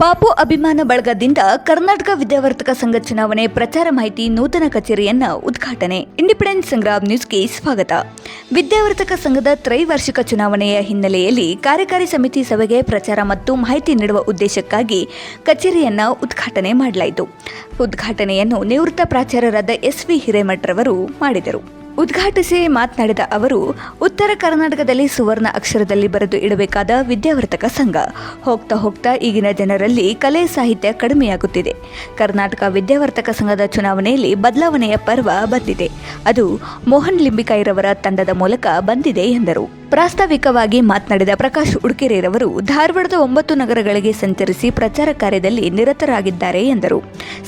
ಪಾಪು ಅಭಿಮಾನ ಬಳಗದಿಂದ ಕರ್ನಾಟಕ ವಿದ್ಯಾವರ್ತಕ ಸಂಘ ಚುನಾವಣೆ ಪ್ರಚಾರ ಮಾಹಿತಿ ನೂತನ ಕಚೇರಿಯನ್ನ ಉದ್ಘಾಟನೆ. ಇಂಡಿಪೆಂಡೆಂಟ್ ಸಂಗ್ರಾಮ್ ನ್ಯೂಸ್ಗೆ ಸ್ವಾಗತ. ವಿದ್ಯಾವರ್ತಕ ಸಂಘದ ತ್ರೈವಾರ್ಷಿಕ ಚುನಾವಣೆಯ ಹಿನ್ನೆಲೆಯಲ್ಲಿ ಕಾರ್ಯಕಾರಿ ಸಮಿತಿ ಸಭೆಗೆ ಪ್ರಚಾರ ಮತ್ತು ಮಾಹಿತಿ ನೀಡುವ ಉದ್ದೇಶಕ್ಕಾಗಿ ಕಚೇರಿಯನ್ನ ಉದ್ಘಾಟನೆ ಮಾಡಲಾಯಿತು. ಉದ್ಘಾಟನೆಯನ್ನು ನಿವೃತ್ತ ಪ್ರಾಚಾರ್ಯರಾದ ಎಸ್ ವಿ ಹಿರೇಮಠರವರು ಮಾಡಿದರು. ಉದ್ಘಾಟಿಸಿ ಮಾತನಾಡಿದ ಅವರು, ಉತ್ತರ ಕರ್ನಾಟಕದಲ್ಲಿ ಸುವರ್ಣ ಅಕ್ಷರದಲ್ಲಿ ಬರೆದು ಇಡಬೇಕಾದ ವಿದ್ಯಾವರ್ತಕ ಸಂಘ. ಹೋಗ್ತಾ ಹೋಗ್ತಾ ಈಗಿನ ಜನರಲ್ಲಿ ಕಲೆ ಸಾಹಿತ್ಯ ಕಡಿಮೆಯಾಗುತ್ತಿದೆ. ಕರ್ನಾಟಕ ವಿದ್ಯಾವರ್ತಕ ಸಂಘದ ಚುನಾವಣೆಯಲ್ಲಿ ಬದಲಾವಣೆಯ ಪರ್ವ ಬಂದಿದೆ. ಅದು ಮೋಹನ್ ಲಿಂಬಿಕಾಯಿರವರ ತಂಡದ ಮೂಲಕ ಬಂದಿದೆ ಎಂದರು. ಪ್ರಾಸ್ತಾವಿಕವಾಗಿ ಮಾತನಾಡಿದ ಪ್ರಕಾಶ್ ಉಡುಕೆರೆರವರು ಧಾರವಾಡದ ಒಂಬತ್ತು ನಗರಗಳಿಗೆ ಸಂಚರಿಸಿ ಪ್ರಚಾರ ಕಾರ್ಯದಲ್ಲಿ ನಿರತರಾಗಿದ್ದಾರೆ ಎಂದರು.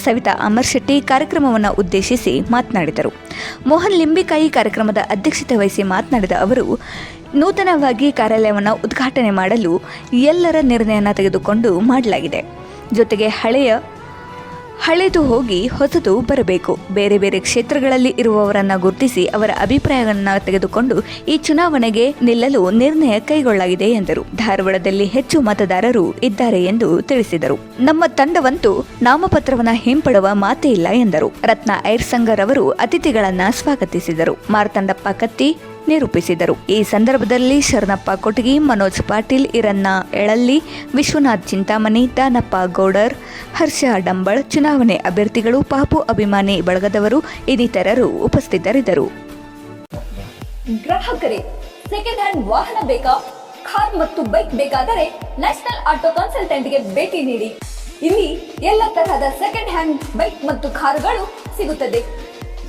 ಸವಿತಾ ಅಮರ್ ಶೆಟ್ಟಿ ಕಾರ್ಯಕ್ರಮವನ್ನು ಉದ್ದೇಶಿಸಿ ಮಾತನಾಡಿದರು. ಮೋಹನ್ ಲಿಂಬಿಕಾಯಿ ಕಾರ್ಯಕ್ರಮದ ಅಧ್ಯಕ್ಷತೆ ವಹಿಸಿ ಮಾತನಾಡಿದ ಅವರು, ನೂತನವಾಗಿ ಕಾರ್ಯಾಲಯವನ್ನು ಉದ್ಘಾಟನೆ ಮಾಡಲು ಎಲ್ಲರ ನಿರ್ಣಯನ ತೆಗೆದುಕೊಂಡು ಮಾಡಲಾಗಿದೆ. ಜೊತೆಗೆ ಹಳೆಯ ಹಳೆದು ಹೋಗಿ ಹೊಸದು ಬರಬೇಕು. ಬೇರೆ ಬೇರೆ ಕ್ಷೇತ್ರಗಳಲ್ಲಿ ಇರುವವರನ್ನ ಗುರುತಿಸಿ ಅವರ ಅಭಿಪ್ರಾಯಗಳನ್ನು ತೆಗೆದುಕೊಂಡು ಈ ಚುನಾವಣೆಗೆ ನಿಲ್ಲಲು ನಿರ್ಣಯ ಕೈಗೊಳ್ಳಲಾಗಿದೆ ಎಂದರು. ಧಾರವಾಡದಲ್ಲಿ ಹೆಚ್ಚು ಮತದಾರರು ಇದ್ದಾರೆ ಎಂದು ತಿಳಿಸಿದರು. ನಮ್ಮ ತಂಡವಂತೂ ನಾಮಪತ್ರವನ್ನ ಹಿಂಪಡುವ ಮಾತೇ ಇಲ್ಲ ಎಂದರು. ರತ್ನ ಐರ್ಸಂಗರ್ ಅವರು ಅತಿಥಿಗಳನ್ನ ಸ್ವಾಗತಿಸಿದರು. ಮಾರ್ತಂಡಪ್ಪ ಕತ್ತಿ ನಿರೂಪಿಸಿದರು. ಈ ಸಂದರ್ಭದಲ್ಲಿ ಶರಣಪ್ಪ ಕೊಟಗಿ ಮನೋಜ್ ಪಾಟೀಲ್ ಇರನ್ನ ಎಳಲ್ಲಿ, ವಿಶ್ವನಾಥ್ ಚಿಂತಾಮಣಿ ದಾನಪ್ಪ ಗೌಡರ್, ಹರ್ಷ ಡಂಬಳ್, ಚುನಾವಣೆ ಅಭ್ಯರ್ಥಿಗಳು, ಪಾಪು ಅಭಿಮಾನಿ ಬಳಗದವರು, ಇನ್ನಿತರರು ಉಪಸ್ಥಿತರಿದ್ದರು. ಗ್ರಾಹಕರೇ ಸೆಕೆಂಡ್ ಹ್ಯಾಂಡ್ ವಾಹನ ಬೇಕಾ? ಕಾರ್ ಮತ್ತು ಬೈಕ್ ಬೇಕಾದರೆ ನ್ಯಾಷನಲ್ ಆಟೋ ಕನ್ಸಲ್ಟೆಂಟ್ಗೆ ಭೇಟಿ ನೀಡಿ. ಇಲ್ಲಿ ಎಲ್ಲ ತರಹದ ಸೆಕೆಂಡ್ ಹ್ಯಾಂಡ್ ಬೈಕ್ ಮತ್ತು ಕಾರುಗಳು ಸಿಗುತ್ತದೆ.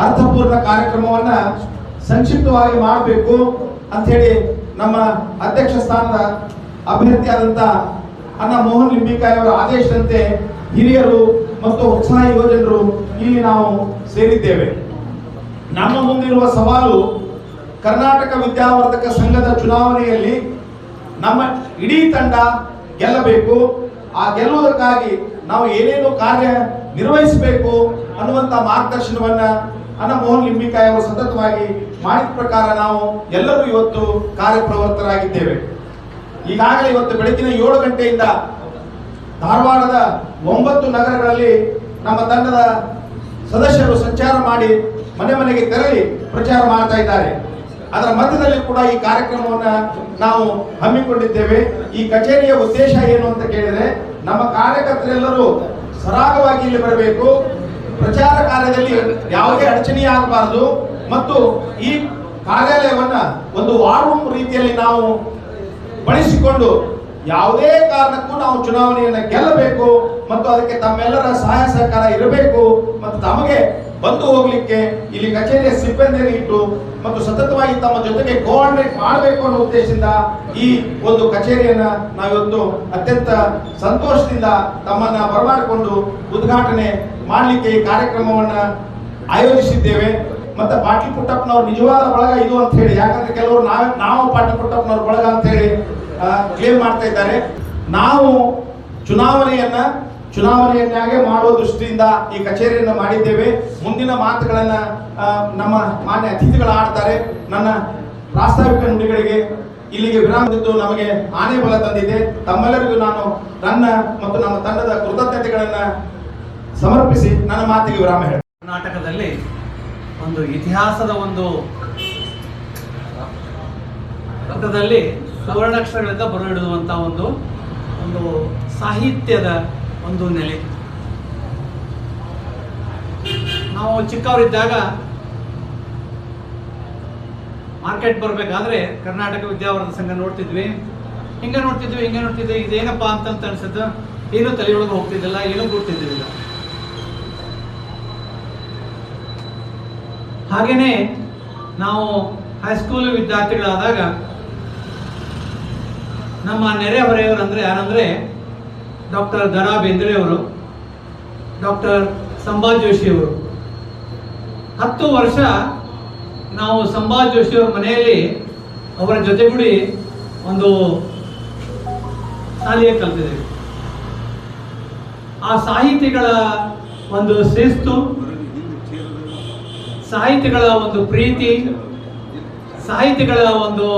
ಅರ್ಥಪೂರ್ಣ ಕಾರ್ಯಕ್ರಮವನ್ನ ಸಂಕ್ಷಿಪ್ತವಾಗಿ ಮಾಡಬೇಕು ಅಂತ ಹೇಳಿ ನಮ್ಮ ಅಧ್ಯಕ್ಷ ಸ್ಥಾನದ ಅಭ್ಯರ್ಥಿಯಾದಂತ ಅಣ್ಣ ಮೋಹನ್ ಲಿಂಬಿಕಾಯಿ ಅವರ ಆದೇಶದಂತೆ ಹಿರಿಯರು ಮತ್ತು ಉತ್ಸಾಹಿ ಯುವಜನರು ಇಲ್ಲಿ ನಾವು ಸೇರಿದ್ದೇವೆ. ನಮ್ಮ ಮುಂದಿರುವ ಸವಾಲು ಕರ್ನಾಟಕ ವಿದ್ಯಾವರ್ಧಕ ಸಂಘದ ಚುನಾವಣೆಯಲ್ಲಿ ನಮ್ಮ ಇಡೀ ತಂಡ ಗೆಲ್ಲಬೇಕು. ಆ ಗೆಲ್ಲುವುದಕ್ಕಾಗಿ ನಾವು ಏನೇನು ಕಾರ್ಯ ನಿರ್ವಹಿಸಬೇಕು ಅನ್ನುವಂತ ಮಾರ್ಗದರ್ಶನವನ್ನ ಅನ್ನ ಮೋಹನ್ ಲಿಂಬಿಕಾಯಿ ಅವರು ಸತತವಾಗಿ ಮಾಡಿದ ಪ್ರಕಾರ ನಾವು ಎಲ್ಲರೂ ಇವತ್ತು ಕಾರ್ಯಪ್ರವೃತ್ತರಾಗಿದ್ದೇವೆ ಈಗಾಗಲೇ ಇವತ್ತು ಬೆಳಗಿನ ಏಳು ಗಂಟೆಯಿಂದ ಧಾರವಾಡದ ಒಂಬತ್ತು ನಗರಗಳಲ್ಲಿ ನಮ್ಮ ತಂಡದ ಸದಸ್ಯರು ಸಂಚಾರ ಮಾಡಿ ಮನೆ ಮನೆಗೆ ತೆರಳಿ ಪ್ರಚಾರ ಮಾಡ್ತಾ ಇದ್ದಾರೆ. ಅದರ ಮಧ್ಯದಲ್ಲಿ ಕೂಡ ಈ ಕಾರ್ಯಕ್ರಮವನ್ನ ನಾವು ಹಮ್ಮಿಕೊಂಡಿದ್ದೇವೆ. ಈ ಕಚೇರಿಯ ಉದ್ದೇಶ ಏನು ಅಂತ ಕೇಳಿದರೆ ನಮ್ಮ ಕಾರ್ಯಕರ್ತರೆಲ್ಲರೂ ಸರಾಗವಾಗಿ ಇಲ್ಲಿ ಬರಬೇಕು. ಪ್ರಚಾರ ಕಾರ್ಯದಲ್ಲಿ ಯಾವುದೇ ಅಡಚಣೆ ಆಗಬಾರದು. ಮತ್ತು ಈ ಕಾರ್ಯಾಲಯವನ್ನ ಒಂದು ವಾರ್ ರೂಮ್ ರೀತಿಯಲ್ಲಿ ನಾವು ಬಳಸಿಕೊಂಡು ಯಾವುದೇ ಕಾರಣಕ್ಕೂ ನಾವು ಚುನಾವಣೆಯನ್ನು ಗೆಲ್ಲಬೇಕು ಮತ್ತು ಅದಕ್ಕೆ ತಮ್ಮೆಲ್ಲರ ಸಹಾಯ ಸಹಕಾರ ಇರಬೇಕು ಮತ್ತು ತಮಗೆ ಬಂದು ಹೋಗ್ಲಿಕ್ಕೆ ಇಲ್ಲಿ ಕಚೇರಿಯ ಸಿಬ್ಬಂದಿಯನ್ನು ಇಟ್ಟು ಮತ್ತು ಸತತವಾಗಿ ತಮ್ಮ ಜೊತೆಗೆ ಕೋಆರ್ಡಿನೇಟ್ ಮಾಡಬೇಕು ಅನ್ನೋ ಉದ್ದೇಶದಿಂದ ಈ ಒಂದು ಕಚೇರಿಯನ್ನ ನಾವಿವತ್ತು ಅತ್ಯಂತ ಸಂತೋಷದಿಂದ ತಮ್ಮನ್ನ ಬರಮಾಡಿಕೊಂಡು ಉದ್ಘಾಟನೆ ಮಾಡಲಿಕ್ಕೆ ಈ ಕಾರ್ಯಕ್ರಮವನ್ನ ಆಯೋಜಿಸಿದ್ದೇವೆ. ಮತ್ತೆ ಪಾಟೀಲ್ ಪುಟ್ಟಪ್ಪನವ್ರ ನಿಜವಾದ ಬಳಗ ಇದು ಅಂತ ಹೇಳಿ. ಯಾಕಂದ್ರೆ ಕೆಲವರು ನಾವು ನಾವು ಪಾಟೀಲ್ ಪುಟ್ಟಪ್ಪನವ್ರ ಬಳಗ ಅಂತ ಹೇಳಿ ಕ್ಲೇಮ್ ಮಾಡ್ತಾ ಇದ್ದಾರೆ. ನಾವು ಚುನಾವಣೆಯನ್ನ, ಚುನಾವಣೆಯನ್ನಾಗೆ ಮಾಡುವ ದೃಷ್ಟಿಯಿಂದ ಈ ಕಚೇರಿಯನ್ನು ಮಾಡಿದ್ದೇವೆ. ಮುಂದಿನ ಮಾತುಗಳನ್ನ ನಮ್ಮ ಮಾನ್ಯ ಅತಿಥಿಗಳು ಆಡ್ತಾರೆ. ನನ್ನ ಪ್ರಾಸ್ತಾವಿಕ ನುಡಿಗಳಿಗೆ ಇಲ್ಲಿಗೆ ವಿರಾಮದಿದ್ದು ನಮಗೆ ಆನೆ ಬಲ ತಂದಿದೆ. ತಮ್ಮೆಲ್ಲರಿಗೂ ನಾನು ನನ್ನ ಮತ್ತು ನಮ್ಮ ತಂಡದ ಕೃತಜ್ಞತೆಗಳನ್ನ ಸಮರ್ಪಿಸಿ ನನ್ನ ಮಾತಿಗೆ ವಿರಾಮ ಹೇಳಿ ಕರ್ನಾಟಕದಲ್ಲಿ ಒಂದು ಇತಿಹಾಸದ ಒಂದು ರಥದಲ್ಲಿ ಸುವರ್ಣಾಕ್ಷರಗಳಿಂದ ಬರು ಹಿಡಿದುವಂತ ಒಂದು ಒಂದು ಸಾಹಿತ್ಯದ ಒಂದು ನೆಲೆ. ನಾವು ಚಿಕ್ಕವರಿದ್ದಾಗ ಮಾರ್ಕೆಟ್ ಬರಬೇಕಾದ್ರೆ ಕರ್ನಾಟಕ ವಿದ್ಯಾವರ್ಧಕ ಸಂಘ ನೋಡ್ತಿದ್ವಿ. ಹಿಂಗೆ ನೋಡ್ತಿದ್ವಿ ಹಿಂಗೆ ನೋಡ್ತಿದ್ವಿ, ಇದೇನಪ್ಪ ಅಂತಂತ ಅನ್ಸುತ್ತೆ. ಏನೂ ತಲೆಯೊಳಗೆ ಹೋಗ್ತಿದ್ದಿಲ್ಲ, ಏನೂ ಗೊತ್ತಿದ್ದಿಲ್ಲ ಹಾಗೆಯೇ ನಾವು ಹೈಸ್ಕೂಲ್ ವಿದ್ಯಾರ್ಥಿಗಳಾದಾಗ ನಮ್ಮ ನೆರೆಹೊರೆಯವರು ಅಂದರೆ ಯಾರಂದರೆ ಡಾಕ್ಟರ್ ದರಾ ರಾ ಅವರು ಡಾಕ್ಟರ್ ಸಂಭಾಜ್ ಜೋಶಿ ಅವರು. ಹತ್ತು ವರ್ಷ ನಾವು ಸಂಭಾಜ್ ಜೋಶಿ ಅವರ ಮನೆಯಲ್ಲಿ ಅವರ ಜೊತೆಗೂಡಿ ಒಂದು ಶಾಲೆಯ ಕಲ್ತಿದ್ದೇವೆ. ಆ ಸಾಹಿತಿಗಳ ಒಂದು ಶಿಸ್ತು ಸಾಹಿತಿಗಳ ಒಂದು ಪ್ರೀತಿ, ಸಾಹಿತಿಗಳ ಒಂದು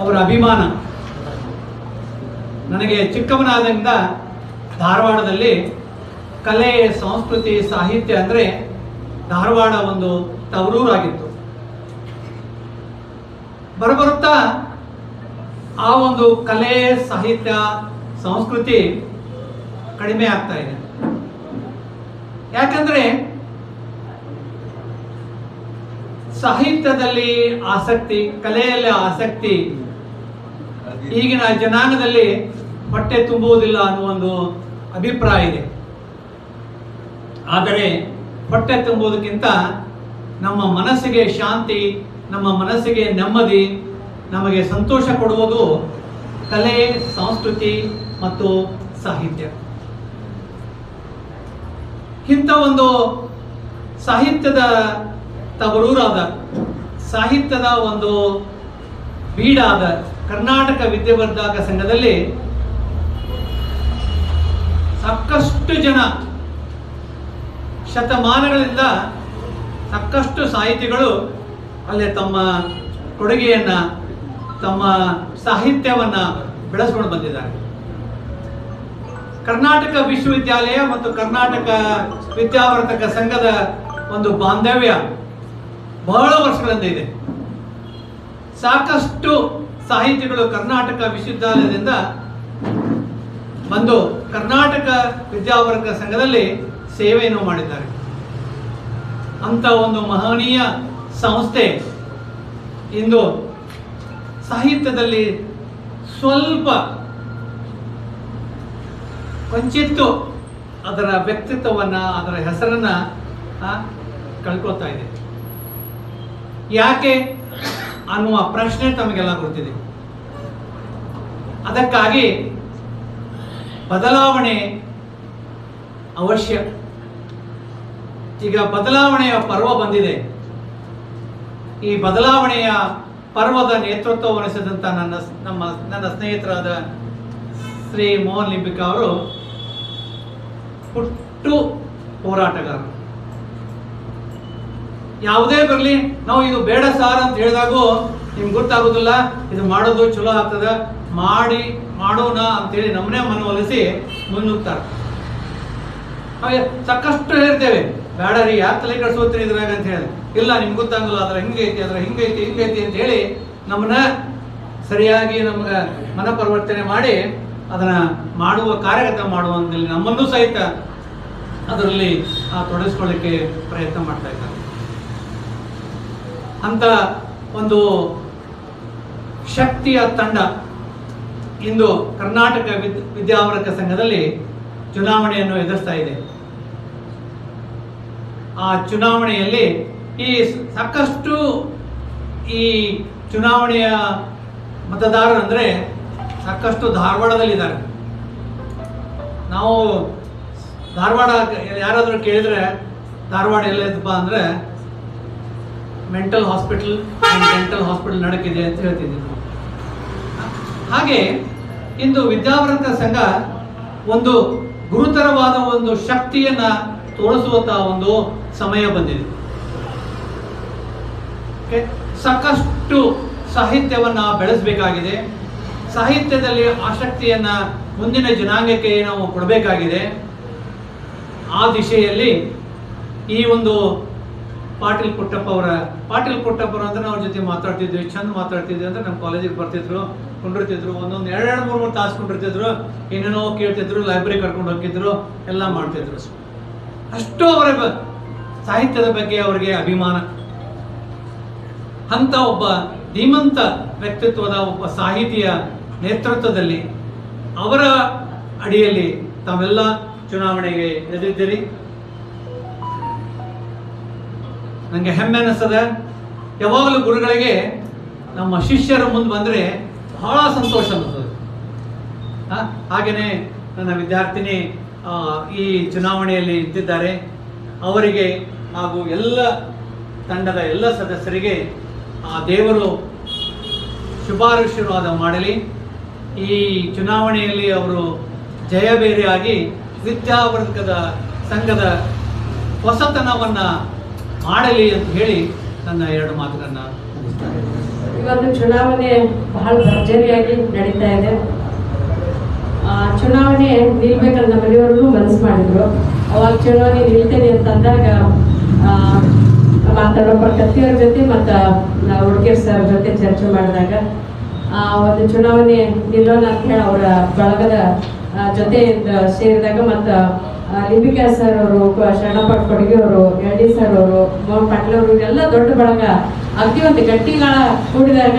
ಅವರ ಅಭಿಮಾನ. ನನಗೆ ಚಿಕ್ಕವನಾದಿಂದ ಧಾರವಾಡದಲ್ಲಿ ಕಲೆ, ಸಂಸ್ಕೃತಿ, ಸಾಹಿತ್ಯ ಅಂದರೆ ಧಾರವಾಡ ಒಂದು ತವರೂರಾಗಿತ್ತು. ಬರಬರುತ್ತಾ ಆ ಒಂದು ಕಲೆ, ಸಾಹಿತ್ಯ, ಸಂಸ್ಕೃತಿ ಕಡಿಮೆ ಆಗ್ತಾ ಇದೆ. ಯಾಕಂದ್ರೆ ಸಾಹಿತ್ಯದಲ್ಲಿ ಆಸಕ್ತಿ ಕಲೆಯಲ್ಲಿ ಆಸಕ್ತಿ ಈಗಿನ ಜನಾಂಗದಲ್ಲಿ ಹೊಟ್ಟೆ ತುಂಬುವುದಿಲ್ಲ ಅನ್ನುವ ಒಂದು ಅಭಿಪ್ರಾಯ ಇದೆ. ಆದರೆ ಹೊಟ್ಟೆ ತುಂಬುವುದಕ್ಕಿಂತ ನಮ್ಮ ಮನಸ್ಸಿಗೆ ಶಾಂತಿ ನಮ್ಮ ಮನಸ್ಸಿಗೆ ನೆಮ್ಮದಿ ನಮಗೆ ಸಂತೋಷ ಕೊಡುವುದು ಕಲೆ ಸಂಸ್ಕೃತಿ ಮತ್ತು ಸಾಹಿತ್ಯ. ಇಂಥ ಒಂದು ಸಾಹಿತ್ಯದ ತವರೂರಾದ ಸಾಹಿತ್ಯದ ಒಂದು ಬೀಡಾದ ಕರ್ನಾಟಕ ವಿದ್ಯಾವರ್ಧಕ ಸಂಘದಲ್ಲಿ ಸಾಕಷ್ಟು ಜನ ಶತಮಾನಗಳಿಂದ ಸಾಕಷ್ಟು ಸಾಹಿತಿಗಳು ಅಲ್ಲಿ ತಮ್ಮ ಕೊಡುಗೆಯನ್ನ, ತಮ್ಮ ಸಾಹಿತ್ಯವನ್ನ ಬೆಳೆಸ್ಕೊಂಡು ಬಂದಿದ್ದಾರೆ. ಕರ್ನಾಟಕ ವಿಶ್ವವಿದ್ಯಾಲಯ ಮತ್ತು ಕರ್ನಾಟಕ ವಿದ್ಯಾವರ್ಧಕ ಸಂಘದ ಒಂದು ಬಾಂಧವ್ಯ ಬಹಳ ವರ್ಷಗಳಿಂದ ಇದೆ. ಸಾಕಷ್ಟು ಸಾಹಿತಿಗಳು ಕರ್ನಾಟಕ ವಿಶ್ವವಿದ್ಯಾಲಯದಿಂದ ಬಂದು ಕರ್ನಾಟಕ ವಿದ್ಯಾವರ್ಗ ಸಂಘದಲ್ಲಿ ಸೇವೆಯನ್ನು ಮಾಡಿದ್ದಾರೆ. ಅಂತ ಒಂದು ಮಹನೀಯ ಸಂಸ್ಥೆ ಇಂದು ಸಾಹಿತ್ಯದಲ್ಲಿ ಸ್ವಲ್ಪ ಕೊಂಚಿತ್ತು ಅದರ ವ್ಯಕ್ತಿತ್ವವನ್ನು, ಅದರ ಹೆಸರನ್ನು ಕಳ್ಕೊತಾ ಇದೆ. ಯಾಕೆ? ಅನ್ನುವ ಪ್ರಶ್ನೆ ತಮಗೆಲ್ಲ ಗೊತ್ತಿದೆ. ಅದಕ್ಕಾಗಿ ಬದಲಾವಣೆ ಅವಶ್ಯ. ಈಗ ಬದಲಾವಣೆಯ ಪರ್ವ ಬಂದಿದೆ. ಈ ಬದಲಾವಣೆಯ ಪರ್ವದ ನೇತೃತ್ವ ವಹಿಸಿದಂಥ ನನ್ನ ನಮ್ಮ ನನ್ನ ಸ್ನೇಹಿತರಾದ ಶ್ರೀ ಮೋಹನ್ ಲಿಂಬಿಕಾ ಅವರು ಹುಟ್ಟು ಹೋರಾಟಗಾರರು. ಯಾವುದೇ ಬರಲಿ, ನಾವು ಇದು ಬೇಡ ಸಾರ್ ಅಂತ ಹೇಳಿದಾಗೂ ನಿಮ್ಗೆ ಗೊತ್ತಾಗೋದಿಲ್ಲ, ಇದು ಮಾಡೋದು ಚಲೋ ಆಗ್ತದ, ಮಾಡಿ ಮಾಡೋಣ ಅಂತೇಳಿ ನಮ್ಮನ್ನೇ ಮನವೊಲಿಸಿ ಮುನ್ನುಗ್ತಾರೆ. ಹಾಗೆ ಸಾಕಷ್ಟು ಹೇಳ್ತೇವೆ, ಬೇಡ ರೀ, ಯಾರು ತಲೆ ಕೆಡಿಸೋತ್ರಿ ಇದ್ರಾಗ ಅಂತ ಹೇಳಿ. ಇಲ್ಲ, ನಿಮ್ಗೆ ಗೊತ್ತಾಗಲ್ಲ, ಅದ್ರ ಹಿಂಗೈತಿ ಅದ್ರ ಹಿಂಗೈತಿ ಹಿಂಗೈತಿ ಅಂತ ಹೇಳಿ ನಮ್ಮನ್ನ ಸರಿಯಾಗಿ ನಮ್ಗೆ ಮನ ಪರಿವರ್ತನೆ ಮಾಡಿ ಅದನ್ನ ಮಾಡುವ ಕಾರ್ಯಗತ ಮಾಡುವಂದಲ್ಲಿ ನಮ್ಮನ್ನು ಸಹಿತ ಅದರಲ್ಲಿ ತೊಡಗಿಸ್ಕೊಳ್ಳಿಕ್ಕೆ ಪ್ರಯತ್ನ ಮಾಡ್ತಾ ಅಂತ ಒಂದು ಶಕ್ತಿಯ ತಂಡ ಇಂದು ಕರ್ನಾಟಕ ವಿದ್, ವಿದ್ಯಾವರ್ಗ ಸಂಘದಲ್ಲಿ ಚುನಾವಣೆಯನ್ನು ಎದುರಿಸ್ತಾ ಇದೆ. ಆ ಚುನಾವಣೆಯಲ್ಲಿ ಈ ಸಾಕಷ್ಟು ಈ ಚುನಾವಣೆಯ ಮತದಾರರು ಅಂದರೆ ಸಾಕಷ್ಟು ಧಾರವಾಡದಲ್ಲಿದ್ದಾರೆ. ನಾವು ಧಾರವಾಡ ಯಾರಾದರೂ ಕೇಳಿದರೆ ಧಾರವಾಡ ಎಲ್ಲಿದಪ್ಪ ಅಂದ್ರೆ ಮೆಂಟಲ್ ಹಾಸ್ಪಿಟಲ್ ಡೆಂಟಲ್ ಹಾಸ್ಪಿಟಲ್ ನಡಕಿದೆ ಅಂತ ಹೇಳ್ತಿದ್ದೀನಿ. ಹಾಗೆ ಇಂದು ವಿದ್ಯಾವರಂತ ಸಂಘ ಒಂದು ಗುರುತರವಾದ ಒಂದು ಶಕ್ತಿಯನ್ನ ತೋರಿಸುವಂತಹ ಒಂದು ಸಮಯ ಬಂದಿದೆ? ಸಾಕಷ್ಟು ಸಾಹಿತ್ಯವನ್ನ ಬೆಳೆಸಬೇಕಾಗಿದೆ. ಸಾಹಿತ್ಯದಲ್ಲಿ ಆಸಕ್ತಿಯನ್ನ ಮುಂದಿನ ಜನಾಂಗಕ್ಕೆ ನಾವು ಕೊಡಬೇಕಾಗಿದೆ. ಆ ದಿಶೆಯಲ್ಲಿ ಈ ಒಂದು ಪಾಟೀಲ್ ಪುಟ್ಟಪ್ಪ ಅವರ, ಪಾಟೀಲ್ ಪುಟ್ಟಪ್ಪ ಅಂದ್ರೆ ಅವ್ರ ಜೊತೆ ಮಾತಾಡ್ತಿದ್ವಿ, ಚಂದ ಮಾತಾಡ್ತಿದ್ವಿ ಅಂದ್ರೆ ನಮ್ಮ ಕಾಲೇಜಿಗೆ ಬರ್ತಿದ್ರು, ಕುಂಡಿರ್ತಿದ್ರು, ಒಂದೊಂದು ಎರಡೆರಡು ಮೂರು ಮೂರು ತಾಸು ಕುಂಡಿರ್ತಿದ್ರು, ಏನೇನೋ ಕೇಳ್ತಿದ್ರು ಲೈಬ್ರರಿ ಕರ್ಕೊಂಡು ಹೋಗ್ತಿದ್ರು, ಎಲ್ಲ ಮಾಡ್ತಿದ್ರು ಅಷ್ಟು. ಅವರ ಸಾಹಿತ್ಯದ ಬಗ್ಗೆ ಅವರಿಗೆ ಅಭಿಮಾನ. ಅಂತ ಒಬ್ಬ ಧೀಮಂತ ವ್ಯಕ್ತಿತ್ವದ ಒಬ್ಬ ಸಾಹಿತಿಯ ನೇತೃತ್ವದಲ್ಲಿ ಅವರ ಅಡಿಯಲ್ಲಿ ತಾವೆಲ್ಲ ಚುನಾವಣೆಗೆ ಎದ್ದಿದ್ದೀರಿ. ನನಗೆ ಹೆಮ್ಮೆ ಅನ್ನಿಸ್ತದೆ ಯಾವಾಗಲೂ ಗುರುಗಳಿಗೆ ನಮ್ಮ ಶಿಷ್ಯರು ಮುಂದೆ ಬಂದರೆ ಬಹಳ ಸಂತೋಷ ಅನ್ನಿಸ್ತದೆ ಹಾಗೆಯೇ ನನ್ನ ವಿದ್ಯಾರ್ಥಿನಿ ಈ ಚುನಾವಣೆಯಲ್ಲಿ ನಿಂತಿದ್ದಾರೆ. ಅವರಿಗೆ ಹಾಗೂ ಎಲ್ಲ ತಂಡದ ಎಲ್ಲ ಸದಸ್ಯರಿಗೆ ಆ ದೇವರು ಶುಭಾಶೀರ್ವಾದ ಮಾಡಲಿ. ಈ ಚುನಾವಣೆಯಲ್ಲಿ ಅವರು ಜಯಬೇರಿಯಾಗಿ ವಿದ್ಯಾವರ್ಗದ ಸಂಘದ ಹೊಸತನವನ್ನು ಮಾಡಲಿ ಅಂತ ಹೇಳಿ ನನ್ನ ಎರಡು ಮಾತುಗಳನ್ನು ಮುಗಿಸ್ತಾರೆ. ಇವತ್ತು ಚುನಾವಣೆ ಬಹಳ ಭರ್ಜರಿಯಾಗಿ ನಡೀತಾ ಇದೆ. ಚುನಾವಣೆ ನಿಲ್ಬೇಕಂತ ನಮ್ಮ ಮನೆಯವರು ಮನಸ್ಸು ಮಾಡಿದ್ರು. ಅವಾಗ ಚುನಾವಣೆ ನಿಲ್ತೇನೆ ಅಂತ ಅಂದಾಗ ಆ, ಮಾತಾಡೋ ಕತ್ತಿಯವ್ರ ಜೊತೆ ಮತ್ತು ಹುಡುಗಿಯರ್ ಸರ್ ಜೊತೆ ಚರ್ಚೆ ಮಾಡಿದಾಗ ಒಂದು ಚುನಾವಣೆ ನಿಲ್ಲೋಣ ಅಂತ ಹೇಳಿ ಅವರ ಬಳಗದ ಜೊತೆ ಸೇರಿದಾಗ ಮತ್ತು ಲಿಂಬಿಕಾ ಸರ್ ಅವರು ಶರಣಪ್ಪ ಕೊಡುಗೆ ಅವರು ಎಲ್ಡಿ ಸರ್ ಅವರು ಮೋಹನ್ ಪಾಟೀಲ್ ಅವರು ಎಲ್ಲ ದೊಡ್ಡ ಬಳಗ. ಅತಿ ಒಂದು ಗಟ್ಟಿಗಳ ಕೂಡಿದಾಗ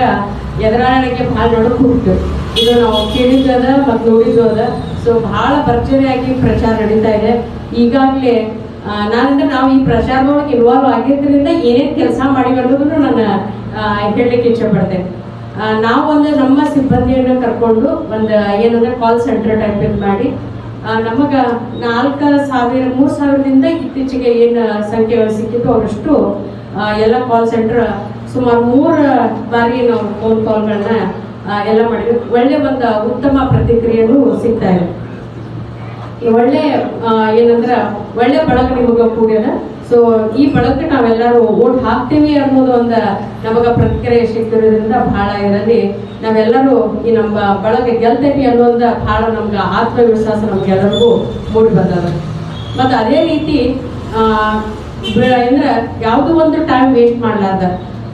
ಎದುರಾಳಿಗೆ ಭಾಳ ನೋಡಕ್ ಹೋಗ್ತು ಇದು ನಾವು ಕೇಳಿದ್ದದ ಮತ್ತು ನೋಡಿದ್ದು ಅದ. ಸೊ ಭಾಳ ಭರ್ಜರಿಯಾಗಿ ಪ್ರಚಾರ ನಡೀತಾ ಇದೆ. ಈಗಾಗಲೇ ನಾನಂದ್ರೆ ನಾವು ಈ ಪ್ರಚಾರದೊಳಗೆ ಇನ್ವಾಲ್ವ್ ಆಗಿದ್ದರಿಂದ ಏನೇನು ಕೆಲಸ ಮಾಡಿ ಬರೋದನ್ನು ನಾನು ಹೇಳಲಿಕ್ಕೆ ಇಚ್ಛೆಪಡ್ತೇನೆ ಆ, ನಾವು ಒಂದು ನಮ್ಮ ಸಿಬ್ಬಂದಿಯನ್ನು ಕರ್ಕೊಂಡು ಒಂದು ಏನಂದ್ರೆ ಕಾಲ್ ಸೆಂಟರ್ ಟೈಪ್ ಮಾಡಿ ನಮಗ ನಾಲ್ಕು ಸಾವಿರ, ಮೂರು ಸಾವಿರದಿಂದ ಇತ್ತೀಚೆಗೆ ಏನು ಸಂಖ್ಯೆ ಸಿಕ್ಕಿತ್ತು, ಅವರಷ್ಟು ಎಲ್ಲ ಕಾಲ್ ಸೆಂಟರ್ ಸುಮಾರು ಮೂರು ಬಾರಿ ನಾವು ಫೋನ್ ಕಾಲ್ಗಳನ್ನ ಎಲ್ಲ ಮಾಡಿದ್ವಿ. ಒಳ್ಳೆ ಒಂದು ಉತ್ತಮ ಪ್ರತಿಕ್ರಿಯೆನೂ ಸಿಗ್ತಾ ಇದೆ. ಒಳ್ಳೆ ಏನಂದ್ರೆ, ಒಳ್ಳೆ ಬಳಗ ಹೋಗೋ ಕೂಡ್ಯದ ಸೊ ಈ ಬಳಕೆ ನಾವೆಲ್ಲರೂ ಓಟ್ ಹಾಕ್ತೀವಿ ಅನ್ನೋದು ಒಂದು ನಮಗ ಪ್ರತಿಕ್ರಿಯೆ ಸಿಕ್ಕಿರೋದ್ರಿಂದ ಬಹಳ ಇದರಲ್ಲಿ ನಾವೆಲ್ಲರೂ ಈ ನಮ್ಮ ಬಳಗ ಗೆಲ್ತೇವಿ ಅನ್ನೋದ ಬಹಳ ನಮ್ಗೆ ಆತ್ಮವಿಶ್ವಾಸ ನಮ್ಗೆಲ್ಲರಿಗೂ ಮೂಡಿ ಬಂದದ. ಮತ್ತು ಅದೇ ರೀತಿ ಅಂದ್ರೆ ಯಾವುದೋ ಒಂದು ಟೈಮ್ ವೇಸ್ಟ್ ಮಾಡಲಾರ್ದ.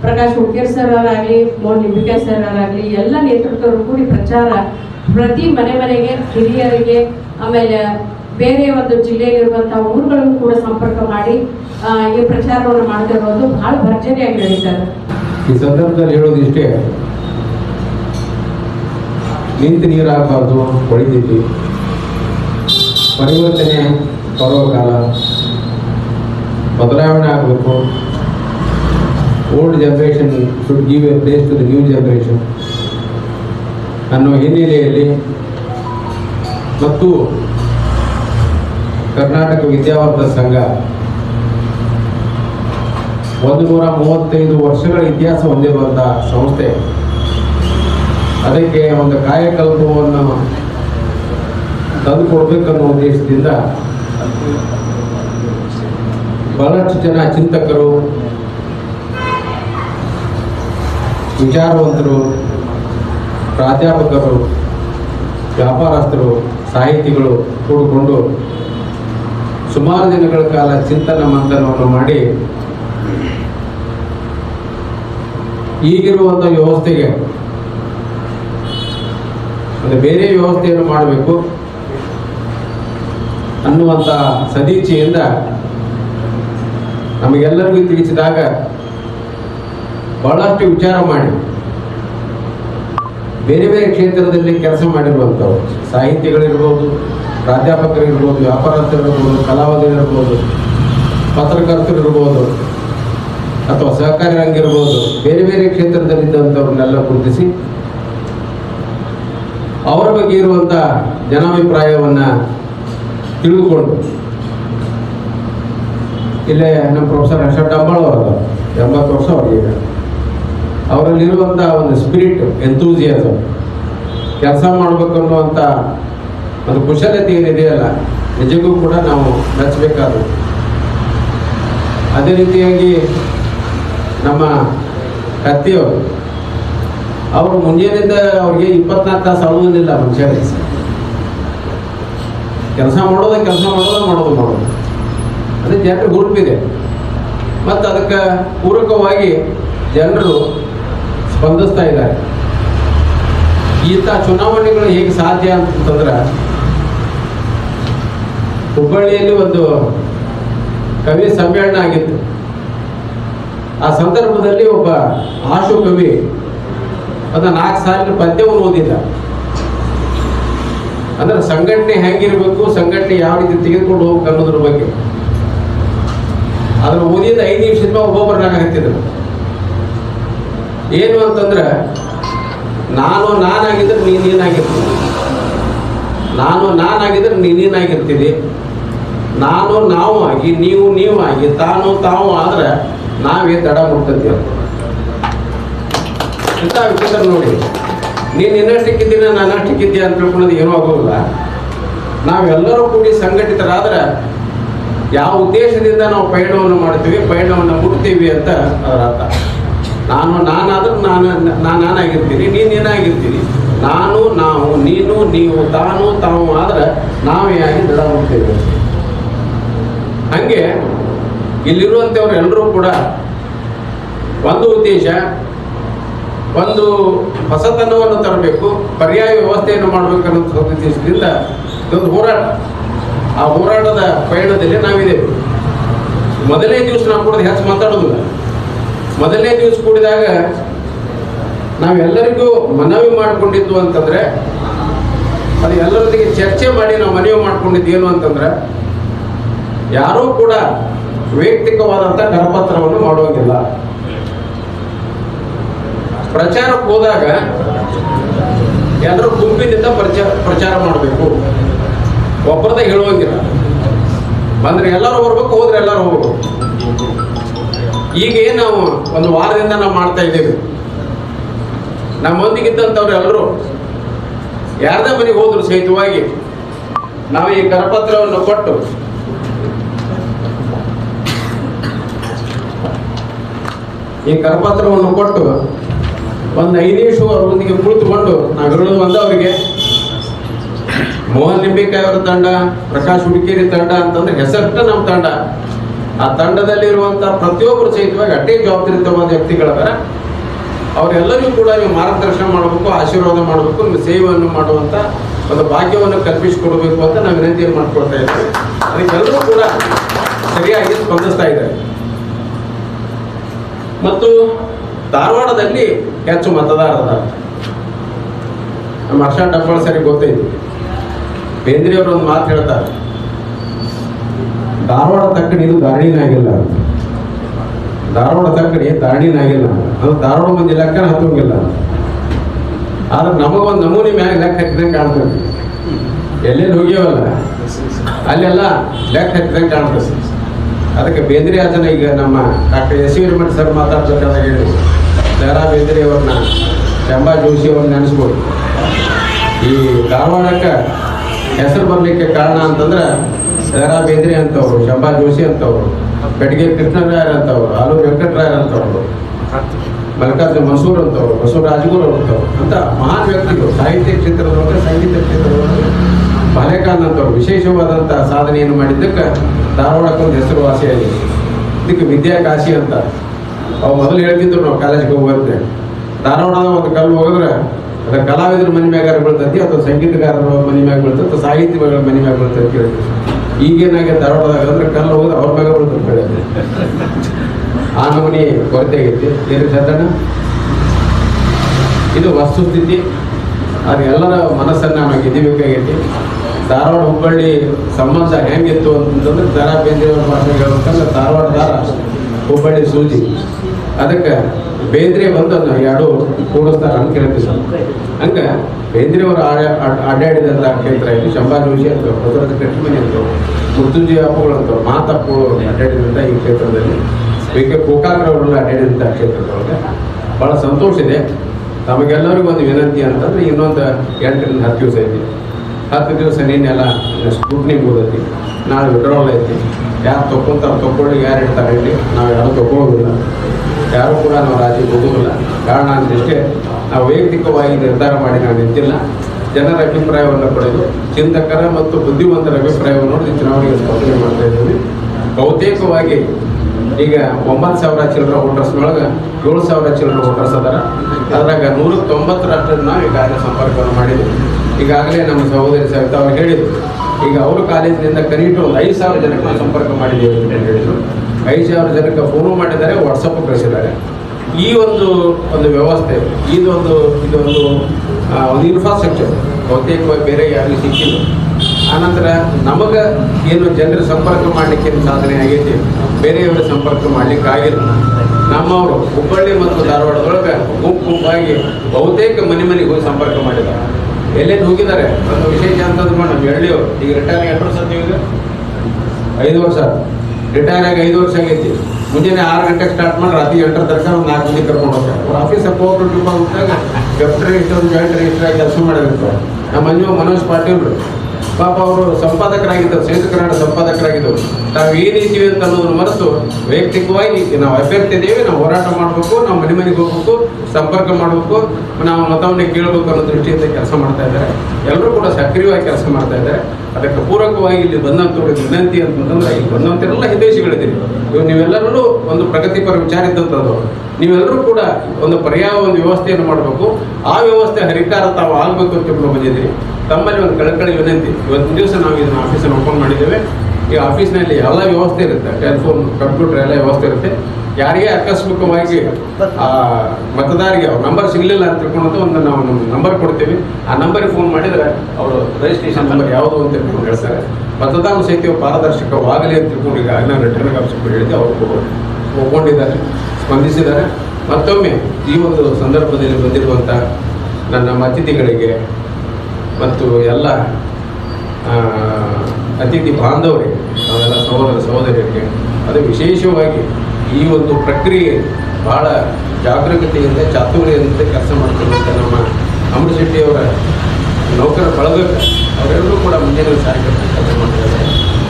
ಪ್ರಕಾಶ್ ಹುಡ್ಕೇರ್ ಸರ್ ಅವರಾಗಲಿ, ಮೋಹನ್ ಲಿಂಬಿಕೆ ಸರ್ ಅವರಾಗಲಿ, ಎಲ್ಲ ನೇತೃತ್ವರು ಕೂಡಿ ಪ್ರಚಾರ ಪ್ರತಿ ಮನೆ ಮನೆಗೆ, ಹಿರಿಯರಿಗೆ, ಆಮೇಲೆ ಬೇರೆ ಒಂದು ಜಿಲ್ಲೆಯಲ್ಲಿರುವಂತಹ ಊರುಗಳನ್ನು ಕೂಡ ಸಂಪರ್ಕ ಮಾಡಿ ಈ ಪ್ರಚಾರವನ್ನು ಮಾಡ್ತಿರೋದು ಬಹಳ ಭರ್ಜರಿಯಾಗಿ ನಡೀತಾರೆ ಈ ಸಂದರ್ಭದಲ್ಲಿ ಹೇಳೋದಿಷ್ಟೇ ನಿಂತು ನೀರು ಹಾಕಬಾರ್ದು ಪರಿವರ್ತನೆ ಬರೋ ಕಾಲ. ಬದಲಾವಣೆ ಆಗಬೇಕು. Old generation should give a place to the new generation ಅನ್ನೋ ಹಿನ್ನೆಲೆಯಲ್ಲಿ ಮತ್ತು ಕರ್ನಾಟಕ ವಿದ್ಯಾವರ್ಧಕ ಸಂಘ ಒಂದು ನೂರ ಮೂವತ್ತೈದು ವರ್ಷಗಳ ಇತಿಹಾಸ ಹೊಂದಿರುವಂತಹ ಸಂಸ್ಥೆ. ಅದಕ್ಕೆ ಒಂದು ಕಾಯಕಲ್ಪವನ್ನು ತಂದುಕೊಡ್ಬೇಕನ್ನೋ ಉದ್ದೇಶದಿಂದ ಬಹಳಷ್ಟು ಜನ ಚಿಂತಕರು, ವಿಚಾರವಂತರು, ಪ್ರಾಧ್ಯಾಪಕರು, ವ್ಯಾಪಾರಸ್ಥರು, ಸಾಹಿತಿಗಳು ಕೂಡಿಕೊಂಡು ಸುಮಾರು ದಿನಗಳ ಕಾಲ ಚಿಂತನ ಮಂಥನವನ್ನು ಮಾಡಿ ಈಗಿರುವಂಥ ವ್ಯವಸ್ಥೆಗೆ ಅಂದ್ರೆ ಬೇರೆ ವ್ಯವಸ್ಥೆಯನ್ನು ಮಾಡಬೇಕು ಅನ್ನುವಂತ ಸದೀಚ್ಛೆಯಿಂದ ನಮಗೆಲ್ಲರಿಗೂ ತಿಳಿಸಿದಾಗ ಬಹಳಷ್ಟು ವಿಚಾರ ಮಾಡಿ ಬೇರೆ ಬೇರೆ ಕ್ಷೇತ್ರದಲ್ಲಿ ಕೆಲಸ ಮಾಡಿರುವಂಥವ್ರು, ಸಾಹಿತಿಗಳಿರ್ಬೋದು, ಪ್ರಾಧ್ಯಾಪಕರಿರ್ಬೋದು, ವ್ಯಾಪಾರಸ್ಥರಿರ್ಬೋದು, ಕಲಾವಿದರಿರ್ಬೋದು, ಪತ್ರಕರ್ತರಿರ್ಬೋದು ಅಥವಾ ಸಹಕಾರಿ ಬೇರೆ ಬೇರೆ ಕ್ಷೇತ್ರದಲ್ಲಿದ್ದಂಥವ್ರನ್ನೆಲ್ಲ ಗುರುತಿಸಿ, ಅವರ ಬಗ್ಗೆ ಇರುವಂಥ ಜನಾಭಿಪ್ರಾಯವನ್ನು ತಿಳಿದುಕೊಂಡು. ಇಲ್ಲೇ ನಮ್ಮ ಪ್ರೊಫೆಸರ್ ಹರ್ಷ ಡಂಬಾಳ್ ಅವರು ಎಂಬತ್ತು ವರ್ಷ ಅವರಿಗೆ ಅವರಲ್ಲಿರುವಂಥ ಒಂದು ಸ್ಪಿರಿಟ್ ಎಂತೂಸಿಯಾಸಮ್ ಕೆಲಸ ಮಾಡಬೇಕು ಅನ್ನುವಂಥ ಒಂದು ಕುಶಲತೆ ಏನಿದೆಯಲ್ಲ ನಿಜಕ್ಕೂ ಕೂಡ ನಾವು ಮೆಚ್ಚಬೇಕಾದ್ರು ಅದೇ ರೀತಿಯಾಗಿ ನಮ್ಮ ಕತ್ತಿಯವರು. ಅವರು ಮುಂಜಾನೆಯಿಂದ ಅವ್ರಿಗೆ ಇಪ್ಪತ್ನಾಲ್ಕು ತಾಸು ಅಳುವುದಿಲ್ಲ ಮನುಷ್ಯರಿಗೆ ಕೆಲಸ ಮಾಡೋದು ಕೆಲಸ ಮಾಡೋದು ಮಾಡೋದು ಮಾಡೋದು. ಅದೇ ಜನರ ಗುರುಪಿದೆ ಮತ್ತು ಅದಕ್ಕೆ ಪೂರಕವಾಗಿ ಜನರು ಸ್ಪಂದಿಸ್ತಾ ಇದ್ದಾರೆ. ಇಂಥ ಚುನಾವಣೆಗಳು ಹೇಗೆ ಸಾಧ್ಯ ಅಂತಂದ್ರೆ ಹುಬ್ಬಳ್ಳಿಯಲ್ಲಿ ಒಂದು ಕವಿ ಸಮ್ಮೇಳನ ಆಗಿತ್ತು. ಆ ಸಂದರ್ಭದಲ್ಲಿ ಒಬ್ಬ ಆಶು ಕವಿ ಅದು ನಾಲ್ಕು ಸಾಲಿನ ಪದ್ಯವನ್ನು ಓದಿದ್ದ. ಅಂದ್ರೆ ಸಂಘಟನೆ ಹೆಂಗಿರ್ಬೇಕು, ಸಂಘಟನೆ ಯಾವ ರೀತಿ ತೆಗೆದುಕೊಂಡು ಹೋಗ್ಬೇಕು ಅನ್ನೋದ್ರ ಬಗ್ಗೆ. ಅದ್ರ ಓದಿದ ಐದು ನಿಮಿಷದ ಒಬ್ಬೊಬ್ಬರನ್ನಾಗ ಹತ್ತಿದ್ರು ಏನು ಅಂತಂದ್ರೆ, ನಾನು ನಾನಾಗಿದ್ರೆ ನೀನೇನಾಗಿರ್ತೀನಿ ನೀನಾಗಿರ್ತೀನಿ ನಾನು ನಾನಾಗಿದ್ರೆ ನೀನೇನಾಗಿರ್ತೀನಿ ನಾನು ನಾವು ಆಗಿ, ನೀವು ನೀವು ಆಗಿ, ತಾನು ತಾವು ಆದ್ರೆ ನಾವೇ ತಡ ಮುಟ್ತೀವಿ ಇಂಥ ವಿಚಿತ್ರ ನೋಡಿ. ನೀನು ಇನ್ನಷ್ಟಿಕ್ಕಿದ್ದೀನಿ ನಾನು ಅಷ್ಟಕ್ಕಿದ್ದೆ ಅಂತ ತಿಳ್ಕೊಳ್ಳೋದು ಏನೂ ಆಗೋದಿಲ್ಲ. ನಾವೆಲ್ಲರೂ ಕೂಡಿ ಸಂಘಟಿತರಾದ್ರೆ ಯಾವ ಉದ್ದೇಶದಿಂದ ನಾವು ಪಯಣವನ್ನು ಮಾಡ್ತೀವಿ ಪಯಣವನ್ನು ಮುಟ್ತೀವಿ ಅಂತ ಅದರ ಅರ್ಥ. ನಾನು, ನಾನಾದ್ರೂ ನಾನು ನಾನು ನಾನಾಗಿರ್ತೀನಿ, ನೀನು ನೀನಾಗಿರ್ತೀನಿ. ನಾನು, ನಾವು, ನೀನು, ನೀವು, ತಾನು, ತಾವು ಆದ್ರೆ ನಾವೇ ಆಗಿ ದೃಢ ಮುಟ್ತೀವಿ. ಹಾಗೆ ಇಲ್ಲಿರುವಂಥವ್ರು ಎಲ್ಲರೂ ಕೂಡ ಒಂದು ಉದ್ದೇಶ, ಒಂದು ಹೊಸತನವನ್ನು ತರಬೇಕು, ಪರ್ಯಾಯ ವ್ಯವಸ್ಥೆಯನ್ನು ಮಾಡಬೇಕನ್ನೋ ಉದ್ದೇಶದಿಂದ ಇದೊಂದು ಹೋರಾಟ. ಆ ಹೋರಾಟದ ಪಯಣದಲ್ಲಿ ನಾವಿದ್ದೇವೆ ಮೊದಲನೇ ದಿವಸ ನಾವು ಕೂಡ ಹೆಚ್ಚು ಮಾತಾಡೋದಿಲ್ಲ. ಮೊದಲನೇ ದಿವಸ ಕೂಡಿದಾಗ ನಾವೆಲ್ಲರಿಗೂ ಮನವಿ ಮಾಡಿಕೊಂಡಿದ್ದು ಅಂತಂದ್ರೆ, ಅದು ಎಲ್ಲರೊಂದಿಗೆ ಚರ್ಚೆ ಮಾಡಿ ನಾವು ಮನವಿ ಮಾಡ್ಕೊಂಡಿದ್ದು ಏನು ಅಂತಂದ್ರೆ, ಯಾರೂ ಕೂಡ ವೈಯಕ್ತಿಕವಾದಂಥ ಕರಪತ್ರವನ್ನು ಮಾಡುವಂಗಿಲ್ಲ ಪ್ರಚಾರಕ್ಕೆ ಹೋದಾಗ ಎಲ್ಲರೂ ಗುಂಪಿನಿಂದ ಪ್ರಚಾರ ಪ್ರಚಾರ ಮಾಡಬೇಕು. ಒಬ್ಬರದ ಹೇಳುವಂಗಿಲ್ಲ. ಬಂದ್ರೆ ಎಲ್ಲರೂ ಹೋಗ್ಬೇಕು ಹೋದ್ರೆ ಎಲ್ಲರೂ ಹೋಗ್ಬೇಕು. ಈಗ ನಾವು ಒಂದು ವಾರದಿಂದ ನಾವು ಮಾಡ್ತಾ ಇದ್ದೇವೆ. ನಮ್ಮೊಂದಿಗಿದ್ದಂಥವ್ರು ಎಲ್ಲರೂ ಯಾರದೇ ಮನೆಗೆ ಹೋದ್ರು ಸಹಿತವಾಗಿ ನಾವು ಈ ಕರಪತ್ರವನ್ನು ಕೊಟ್ಟು ಈ ಕರಪತ್ರವನ್ನು ಕೊಟ್ಟು ಒಂದು ಐದು ಅವರೊಂದಿಗೆ ಕುಳಿತುಕೊಂಡು ನಾವು ಹೇಳೋದು ಒಂದು ಅವರಿಗೆ ಮೋಹನ್ ನಿಂಬಿಕಾಯಿ ಅವರ ತಂಡ, ಪ್ರಕಾಶ್ ಹುಡುಕೇರಿ ತಂಡ ಅಂತಂದ್ರೆ ಹೆಸರಟ್ಟ ನಮ್ಮ ತಂಡ. ಆ ತಂಡದಲ್ಲಿರುವಂಥ ಪ್ರತಿಯೊಬ್ಬರು ಸಹಿತವಾಗಿ ಅಷ್ಟೇ ಜವಾಬ್ದಾರಿತವಾದ ವ್ಯಕ್ತಿಗಳವರ ಅವರೆಲ್ಲರಿಗೂ ಕೂಡ ನೀವು ಮಾರ್ಗದರ್ಶನ ಮಾಡಬೇಕು, ಆಶೀರ್ವಾದ ಮಾಡಬೇಕು, ನಿಮ್ಮ ಸೇವೆಯನ್ನು ಮಾಡುವಂಥ ಒಂದು ಭಾಗ್ಯವನ್ನು ಕಲ್ಪಿಸಿಕೊಡ್ಬೇಕು ಅಂತ ನಾವು ವಿನಂತಿಯನ್ನು ಮಾಡ್ಕೊಳ್ತಾ ಇದ್ದೇವೆ. ಅದಕ್ಕೆಲ್ಲರೂ ಕೂಡ ಸರಿಯಾಗಿ ಸ್ಪಂದಿಸ್ತಾ ಇದ್ದಾರೆ. ಮತ್ತು ಧಾರವಾಡದಲ್ಲಿ ಹೆಚ್ಚು ಮತದಾರರ ನಮ್ಮ ಹರ್ಷ ಡಬ್ಬಳ ಸರಿ ಗೊತ್ತೈತಿ. ಬೇಂದ್ರೆಯವರು ಒಂದು ಮಾತು ಹೇಳ್ತಾರೆ. ಧಾರವಾಡ ತಕ್ಕಡಿ ಇದು ಧಾರಣಿನಾಗಿಲ್ಲ. ಧಾರವಾಡ ತಕ್ಕಡಿ ಧಾರಣಿನಾಗಿಲ್ಲ ಅದು ಧಾರವಾಡ ಮಂದಿ ಲೆಕ್ಕ ಹತ್ತೋಗಿಲ್ಲ ಆದ್ರೆ ನಮಗೊಂದು ನಮೂನಿ ಮ್ಯಾಗ ಲೆಕ್ಕ ಹಾಕಿದಂಗೆ ಕಾಣ್ತದೆ. ಎಲ್ಲೆಲ್ಲಿ ಹೋಗ್ಯವಲ್ಲ ಅಲ್ಲೆಲ್ಲ ಲೆಕ್ಕ ಹಚ್ಚಿದಂಗೆ ಕಾಣ್ತದೆ. ಅದಕ್ಕೆ ಬೇಂದ್ರೆ ಅದನ್ನ ಈಗ ನಮ್ಮ ಡಾಕ್ಟರ್ ಎಸ್ ವೀರಮಠ ಸರ್ ಮಾತಾಡ್ಬೇಕಾದಾಗ ಹೇಳಿ. ದಾರಾ ಬೇಂದ್ರೆ ಅವ್ರನ್ನ ಶಂಬಾ ಜೋಶಿ ಅವ್ರನ್ನ ನೆನೆಸ್ಬೋದು. ಈ ಧಾರವಾಡಕ್ಕೆ ಹೆಸರು ಬರಲಿಕ್ಕೆ ಕಾರಣ ಅಂತಂದ್ರೆ ದಾರಾ ಬೇಂದ್ರೆ ಅಂತವ್ರು ಶಂಬಾ ಜೋಶಿ ಅಂತವ್ರು ಬೆಡಗೆ ಕೃಷ್ಣರಾಯರ್ ಅಂತವ್ರು ಆಲೂರು ವೆಂಕಟರಾಯರ್ ಅಂತವ್ರು ಮಲ್ಕಾಜ್ ಮಸೂರ್ ಅಂತವ್ರು ಮಸೂರ್ ರಾಜಗುರು ಅಂತವ್ರು, ಅಂತ ಮಹಾನ್ ವ್ಯಕ್ತಿಗಳು, ಸಾಹಿತ್ಯ ಕ್ಷೇತ್ರದೊಳಗೆ ಸಂಗೀತ ಕ್ಷೇತ್ರದೊಳಗೆ ಬಾಲೆಕಾನ್ ಅಂತವ್ರು ವಿಶೇಷವಾದಂಥ ಸಾಧನೆಯನ್ನು ಮಾಡಿದ್ದಕ್ಕೆ ಧಾರವಾಡಕ್ಕೊಂದು ಹೆಸರುವಾಸಿಯಾಗಿದೆ ಇದಕ್ಕೆ ವಿದ್ಯಾಕಾಶಿ ಅಂತ. ಅವು ಮೊದಲು ಹೇಳ್ತಿದ್ರು ನಾವು ಕಾಲೇಜ್ಗೆ ಹೋಗುವಂತೆ ಧಾರವಾಡದ ಒಂದು ಕಲ್ಲು ಹೋಗಿದ್ರೆ ಅದು ಕಲಾವಿದರ ಮನೆ ಮ್ಯಾಗ ಬೀಳ್ತೈತಿ ಅಥವಾ ಸಂಗೀತಗಾರರ ಮನೆ ಮ್ಯಾಗ ಬೀಳ್ತದೆ ಅಥವಾ ಸಾಹಿತ್ಯಗಳ ಮನೆ ಮ್ಯಾಗ ಬೀಳ್ತದೆ ಅಂತ ಹೇಳಿ ಈಗೇನಾಗೆ ಧಾರವಾಡದಾಗ ಅಂದ್ರೆ ಕಲ್ಲು ಹೋದ್ರೆ ಅವ್ರ ಮ್ಯಾಗ ಬೀಳ್ತಾರೆ ಕೇಳಿದ್ರೆ ಆ ನಮೂನಿ ಕೊರತೆ ಆಗೈತಿ. ಏನು ಚಂದಣ್ಣ ಇದು ವಸ್ತುಸ್ಥಿತಿ ಅದು ಎಲ್ಲರ ಮನಸ್ಸನ್ನು ನಾವು ಗೆದಿಬೇಕಾಗೈತಿ ಧಾರವಾಡ ಹುಬ್ಬಳ್ಳಿ ಸಂಬಂಧ ಹೆಂಗಿತ್ತು ಅಂತಂದ್ರೆ ತಾರಾ ಬೇಂದ್ರೆಯವ್ರ ಭಾಷೆ ಹೇಳ್ಬೇಕಂದ್ರೆ ಧಾರವಾಡ ದಾರ ಹುಬ್ಬಳ್ಳಿ ಸೂಜಿ. ಅದಕ್ಕೆ ಬೇಂದ್ರೆ ಬಂದು ಅದನ್ನ ಎರಡು ಕೂಡಿಸ್ತಾರ ಅಂತ ಕೇಳ್ತೀವಿ ಸರ್. ಹಂಗೆ ಬೇಂದ್ರೆಯವರು ಅಡ್ಡಾಡಿದಂತ ಕ್ಷೇತ್ರ ಇದು ಶಂಭಾ ಜೋಶಿ ಅಂತ ಭದ್ರದ ಕಟ್ಟಿಮನಿ ಅಂತ ಮೃತ್ಯುಂಜಯ ಹಬ್ಬಗಳು ಅಂತ ಮಾತಪ್ಪು ಅಡ್ಡಾಡಿದಂಥ ಈ ಕ್ಷೇತ್ರದಲ್ಲಿ. ವಿ ಕೆ ಅವರು ಅಡ್ಡಾಡಿದಂಥ ಕ್ಷೇತ್ರದೊಳಗೆ ಭಾಳ ಸಂತೋಷ ಇದೆ. ತಮಗೆಲ್ಲರಿಗೂ ಒಂದು ವಿನಂತಿ ಅಂತಂದ್ರೆ ಇನ್ನೊಂದು ಎಂಟರಿಂದ ಹತ್ತು ದಿವಸ ಐತಿ ಹತ್ತು ದಿವಸ ನಿನ್ನೆಲ್ಲ ಸ್ಕ್ರೂಟ್ನಿ ಮುಗಿದೈತಿ ನಾಳೆ ವಿಡ್ರಾವಲ್ ಐತಿ. ಯಾರು ತಗೊಂತಾರೆ ತಕ್ಕೊಳ್ಳಿ, ಯಾರು ಇಡ್ತಾರೆ ಇಲ್ಲಿ, ನಾವು ಯಾರು ತಗೊಳ್ಳೋದಿಲ್ಲ ಯಾರು ಕೂಡ ನಾವು ರಾಜಿ ಹೋಗೋದಿಲ್ಲ. ಕಾರಣ ಅಂದಿಷ್ಟೇ ನಾವು ವೈಯಕ್ತಿಕವಾಗಿ ನಿರ್ಧಾರ ಮಾಡಿ ನಾವು ನಿಂತಿಲ್ಲ. ಜನರ ಅಭಿಪ್ರಾಯವನ್ನು ಪಡೆದು, ಚಿಂತಕರ ಮತ್ತು ಬುದ್ಧಿವಂತರ ಅಭಿಪ್ರಾಯವನ್ನು ನೋಡಿ ಚುನಾವಣೆಗೆ ಸ್ಪರ್ಧೆ ಮಾಡ್ತಾ ಇದ್ದೀವಿ. ಬಹುತೇಕವಾಗಿ ಈಗ ಒಂಬತ್ತು ಸಾವಿರ ಚಿಲ್ಲರ ವೋಟರ್ಸ್ನೊಳಗೆ ಏಳು ಸಾವಿರ ಚಿಲ್ಲರ ವೋಟರ್ಸ್ ಅದಾರ. ಅದ್ರಾಗ ನೂರ ತೊಂಬತ್ತರಷ್ಟು ನಾವು ಈಗಾಗಲೇ ಸಂಪರ್ಕವನ್ನು ಮಾಡಿದ್ವಿ ಈಗಾಗಲೇ ನಮ್ಮ ಸಹೋದರಿ ಸವಿತಾ ಅವ್ರು ಹೇಳಿದರು. ಈಗ ಅವರು ಕಾಲೇಜಿನಿಂದ ಕರೀಟು ಒಂದು ಐದು ಸಾವಿರ ಜನಕ್ಕೆ ಸಂಪರ್ಕ ಮಾಡಿದ್ದೇವೆ ಅಂತ ಹೇಳಿದ್ರು. ಐದು ಸಾವಿರ ಜನಕ್ಕೆ ಫೋನು ಮಾಡಿದ್ದಾರೆ ವಾಟ್ಸಪ್ ಕಳಿಸಿದ್ದಾರೆ. ಈ ಒಂದು ಒಂದು ವ್ಯವಸ್ಥೆ ಇದೊಂದು ಇದೊಂದು ಒಂದು ಇನ್ಫ್ರಾಸ್ಟ್ರಕ್ಚರ್ ಬಹುತೇಕವಾಗಿ ಬೇರೆ ಯಾರಿಗೂ ಸಿಕ್ಕಿಲ್ಲ. ಆನಂತರ ನಮಗೆ ಏನು ಜನರ ಸಂಪರ್ಕ ಮಾಡಲಿಕ್ಕೆ ಸಾಧನೆ ಆಗೈತಿ, ಬೇರೆಯವರ ಸಂಪರ್ಕ ಮಾಡಲಿಕ್ಕೆ ಆಗಿಲ್ಲ. ನಮ್ಮವರು ಹುಬ್ಬಳ್ಳಿ ಮತ್ತು ಧಾರವಾಡದೊಳಗೆ ಗುಂಪು ಗುಂಪಾಗಿ ಬಹುತೇಕ ಮನೆ ಮನೆಗೆ ಹೋಗಿ ಸಂಪರ್ಕ ಮಾಡಿದ್ದಾರೆ. ಎಲ್ಲೇನು ಹೋಗಿದ್ದಾರೆ? ಒಂದು ವಿಶೇಷ ಅಂತಂದ್ರೆ ಮೇಡಮ್ ಎಳ್ಳಿಯವರು ಈಗ ರಿಟೈರ್ ಆಗಿ ಎಷ್ಟು ವರ್ಷ ಈಗ ಐದು ವರ್ಷ. ರಿಟೈರ್ ಆಗಿ ಐದು ವರ್ಷ ಆಗೈತಿ. ಮುಂಜಾನೆ ಆರು ಗಂಟೆಗೆ ಸ್ಟಾರ್ಟ್ ಮಾಡಿ ರಾತ್ರಿ ಎಂಟರ ತನಕ ಒಂದು ನಾಲ್ಕು ಮಂದಿ ಕರ್ಕೊಂಡು ಹೋಗ್ತಾರೆ. ಆಫೀಸ್ ಟ್ರಿಪ್ ಹೋಗ್ತಾಗ ಡೆಪ್ಯೂಟಿ ರಿಜಿಸ್ಟರ್ ಜಾಯಿಂಟ್ ರಿಜಿಸ್ಟರ್ ಆಗಿ ಕೆಲಸ ಮಾಡಿರ್ತಾರೆ ನಮ್ಮ ಮನೋಜ್ ಪಾಟೀಲ್ ಪಾಪ ಅವರು ಸಂಪಾದಕರಾಗಿದ್ದರು ಸಂಯುಕ್ತ ಕನ್ನಡ ಸಂಪಾದಕರಾಗಿದ್ದರು. ನಾವು ರೀತಿ ಅಂತ ಅನ್ನೋದನ್ನು ಮರೆತು ವೈಯಕ್ತಿಕವಾಗಿ ನಾವು ಅಭ್ಯರ್ಥಿ ಇದ್ದೇವೆ ನಾವು ಹೋರಾಟ ಮಾಡಬೇಕು, ನಾವು ಮನೆ ಮನೆಗೆ ಹೋಗ್ಬೇಕು, ಸಂಪರ್ಕ ಮಾಡಬೇಕು, ನಾವು ಮತವನ್ನು ಕೇಳಬೇಕು ಅನ್ನೋ ದೃಷ್ಟಿಯಿಂದ ಕೆಲಸ ಮಾಡ್ತಾ ಇದ್ದಾರೆ. ಎಲ್ಲರೂ ಕೂಡ ಸಕ್ರಿಯವಾಗಿ ಕೆಲಸ ಮಾಡ್ತಾ ಇದ್ದಾರೆ. ಅದಕ್ಕೆ ಪೂರಕವಾಗಿ ಇಲ್ಲಿ ಬಂದಂಥವ್ರಿಗೆ ವಿನಂತಿ ಅಂತಂದ್ರೆ ಇಲ್ಲಿ ಬಂದಂಥವರೆಲ್ಲ ಹಿತೈಷಿಗಳಿದ್ದೀರಿ. ಇವು ನೀವೆಲ್ಲರೂ ಒಂದು ಪ್ರಗತಿಪರ ವಿಚಾರ ಇದ್ದಂಥದ್ದು. ನೀವೆಲ್ಲರೂ ಕೂಡ ಒಂದು ಪರ್ಯಾಯ, ಒಂದು ವ್ಯವಸ್ಥೆಯನ್ನು ಮಾಡಬೇಕು. ಆ ವ್ಯವಸ್ಥೆ ಹರಿಕಾರ ತಾವು ಆಗಬೇಕು ಅಂತ ತಿಳ್ಕೊಂಡು ಬಂದಿದ್ದೀರಿ. ತಮ್ಮಲ್ಲಿ ಒಂದು ಕಳಕಳಿ ವಿನಂತಿ. ಇವತ್ತಿನ ದಿವಸ ನಾವು ಇದನ್ನು ಆಫೀಸನ್ನು ಓಪನ್ ಮಾಡಿದ್ದೇವೆ. ಈ ಆಫೀಸ್ನಲ್ಲಿ ಎಲ್ಲ ವ್ಯವಸ್ಥೆ ಇರುತ್ತೆ. ಟೆಲಿಫೋನ್ ಕಂಪ್ಯೂಟರ್ ಎಲ್ಲ ವ್ಯವಸ್ಥೆ ಇರುತ್ತೆ. ಯಾರಿಗೆ ಆಕಸ್ಮಿಕವಾಗಿ, ಆ, ಮತದಾರಿಗೆ ಅವ್ರ ನಂಬರ್ ಸಿಗಲಿಲ್ಲ ಅಂತ ತಿಳ್ಕೊಂಡು ಒಂದು ನಾವು ನಮ್ಮ ನಂಬರ್ ಕೊಡ್ತೀವಿ. ಆ ನಂಬರ್ಗೆ ಫೋನ್ ಮಾಡಿದರೆ ಅವರು ರಿಜಿಸ್ಟ್ರೇಷನ್ ನಂಬರ್ ಯಾವುದು ಅಂತ ತಿಳ್ಕೊಂಡು ಹೇಳ್ತಾರೆ. ಮತದಾನ ಸಹಿತ ಪಾರದರ್ಶಕವಾಗಲಿ ಅಂತ ತಿಳ್ಕೊಂಡು ಈಗ ನಾನು ರಿಟರ್ನ್ ಆಫೀಸರ್ ಹೇಳಿದ್ದೆ ಅವರು ಒಪ್ಕೊಂಡಿದ್ದಾರೆ. ಸ್ಪಂದಿಸಿದ್ದಾರೆ. ಮತ್ತೊಮ್ಮೆ ಈ ಒಂದು ಸಂದರ್ಭದಲ್ಲಿ ಬಂದಿರುವಂಥ ನನ್ನ ಅತಿಥಿಗಳಿಗೆ ಮತ್ತು ಎಲ್ಲ ಅತಿಥಿ ಬಾಂಧವರಿಗೆ ಅವೆಲ್ಲ ಸಹೋದರ ಸಹೋದರಿಯರಿಗೆ, ಅದು ವಿಶೇಷವಾಗಿ ಈ ಒಂದು ಪ್ರಕ್ರಿಯೆ ಬಹಳ ಜಾಗರೂಕತೆಯಿಂದ, ಚಾತುರ್ಯದಿಂದ ಕೆಲಸ ಮಾಡ್ತಿರುವಂಥ ನಮ್ಮ ಅಮೃತ ಶೆಟ್ಟಿಯವರ ನೌಕರ ಬಳಗಕ್ಕೆ ಅವರೆಲ್ಲರೂ ಕೂಡ ಮುಂದಿನ ಕೆಲಸ ಮಾಡ್ತಾರೆ